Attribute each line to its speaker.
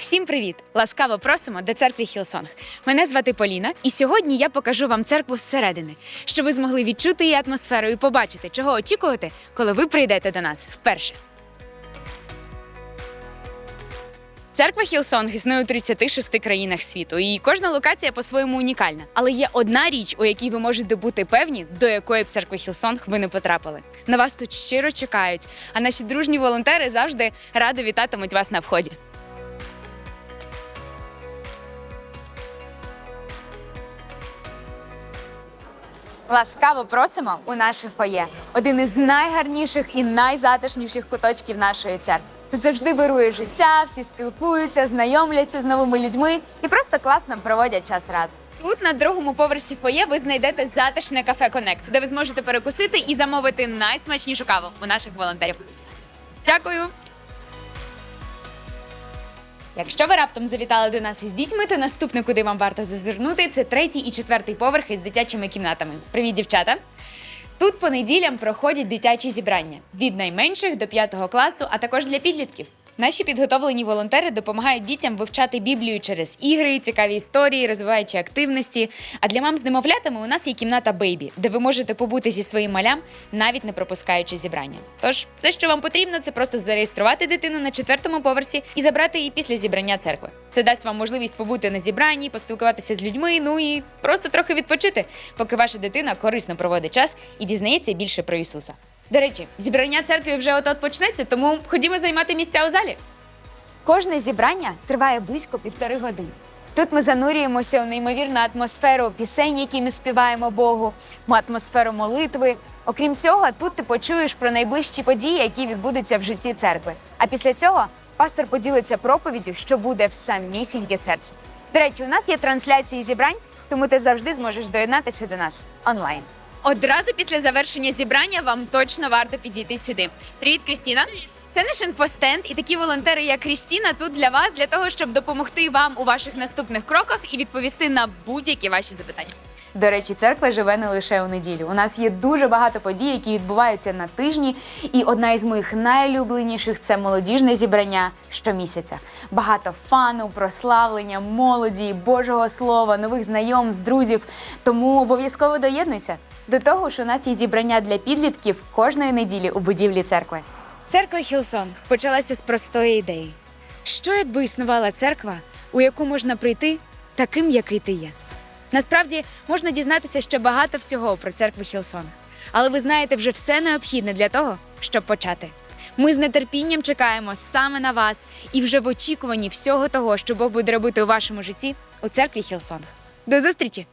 Speaker 1: Всім привіт! Ласкаво просимо до церкви Хілсонг. Мене звати Поліна, і сьогодні я покажу вам церкву зсередини, щоб ви змогли відчути її атмосферу і побачити, чого очікувати, коли ви прийдете до нас вперше. Церква Хілсонг існує у 36 країнах світу, і кожна локація по-своєму унікальна. Але є одна річ, у якій ви можете бути певні, до якої б церкви Хілсонг ви не потрапили. На вас тут щиро чекають, а наші дружні волонтери завжди радо вітатимуть вас на вході. Ласкаво просимо у наше фоє. Один із найгарніших і найзатишніших куточків нашої церкви. Тут завжди вирує життя, всі спілкуються, знайомляться з новими людьми і просто класно проводять час разом. Тут на другому поверсі фоє ви знайдете затишне кафе Конект, де ви зможете перекусити і замовити найсмачнішу каву у наших волонтерів. Дякую! Якщо ви раптом завітали до нас із дітьми, то наступне, куди вам варто зазирнути, це третій і четвертий поверхи з дитячими кімнатами. Привіт, дівчата! Тут по проходять дитячі зібрання від найменших до п'ятого класу, а також для підлітків. Наші підготовлені волонтери допомагають дітям вивчати Біблію через ігри, цікаві історії, розвиваючи активності. А для мам з немовлятами у нас є кімната Бейбі, де ви можете побути зі своїм малям, навіть не пропускаючи зібрання. Тож, все, що вам потрібно, це просто зареєструвати дитину на четвертому поверсі і забрати її після зібрання церкви. Це дасть вам можливість побути на зібранні, поспілкуватися з людьми, ну і просто трохи відпочити, поки ваша дитина корисно проводить час і дізнається більше про Ісуса. До речі, зібрання церкви вже от-от почнеться, тому ходімо займати місця у залі. Кожне зібрання триває близько півтори години. Тут ми занурюємося у неймовірну атмосферу пісень, які ми співаємо Богу, атмосферу молитви. Окрім цього, тут ти почуєш про найближчі події, які відбудуться в житті церкви. А після цього пастор поділиться проповіддю, що буде в самісіньке серце. До речі, у нас є трансляції зібрань, тому ти завжди зможеш доєднатися до нас онлайн. Одразу після завершення зібрання вам точно варто підійти сюди. Привіт, Крістіна! Це наш інфостенд, і такі волонтери, як Крістіна, тут для вас, для того, щоб допомогти вам у ваших наступних кроках і відповісти на будь-які ваші запитання. До речі, церква живе не лише у неділю. У нас є дуже багато подій, які відбуваються на тижні. І одна із моїх найулюбленіших це молодіжне зібрання щомісяця. Багато фану, прославлення, молоді, Божого слова, нових знайомств, друзів. Тому обов'язково доєднуйся. До того ж, у нас є зібрання для підлітків кожної неділі у будівлі церкви. Церква Хілсонг почалася з простої ідеї: що якби існувала церква, у яку можна прийти таким, який ти є. Насправді можна дізнатися ще багато всього про церкву Хілсонг, але ви знаєте вже все необхідне для того, щоб почати. Ми з нетерпінням чекаємо саме на вас і вже в очікуванні всього того, що Бог буде робити у вашому житті у церкві Хілсонг. До зустрічі!